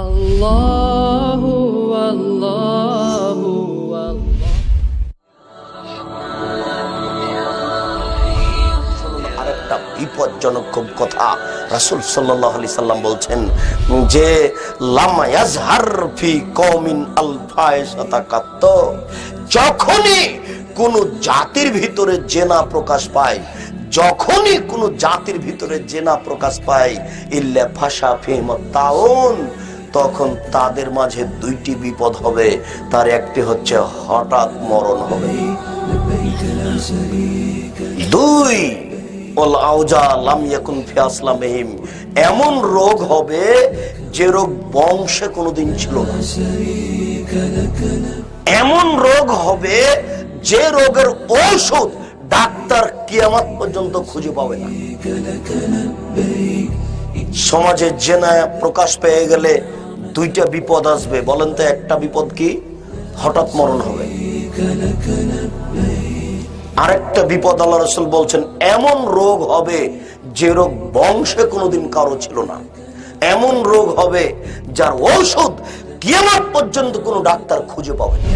আল্লাহ আল্লাহ আরেকটা বিপজ্জনক কথা রাসুল সাল্লাহ আলি সাল্লাম বলছেন যে লামায়াজহার ফি কমিন আলফায়সাতা কাত্ত যখনই কোন জাতির ভিতরে জেনা প্রকাশ পায়, যখনই কোন জাতির ভিতরে জেনা প্রকাশ পায়, ইল্লা ফাশা ফেমত তাউন তখন তাদের মাঝে দুইটি বিপদ হবে। তার একটি হচ্ছে হঠাৎ মরণ হবে। দুই এমন রোগ হবে যে রোগ বংশে কোনোদিন ছিল না। এমন রোগ হবে যে রোগের ঔষধ ডাক্তার কিয়ামত পর্যন্ত খুঁজে পাবে না। সমাজে জেনা প্রকাশ পেয়ে গেলে দুইটা বিপদ আসবে। বলেন তো, একটা বিপদ কি? হঠাৎ মরণ হবে। আরেকটা বিপদ আল্লাহ রসুল বলছেন, এমন রোগ হবে যে রোগ বংশে কোনোদিন কারও ছিল না। এমন রোগ হবে যার ঔষধ কিয়ামত পর্যন্ত কোনো ডাক্তার খুঁজে পাবে না।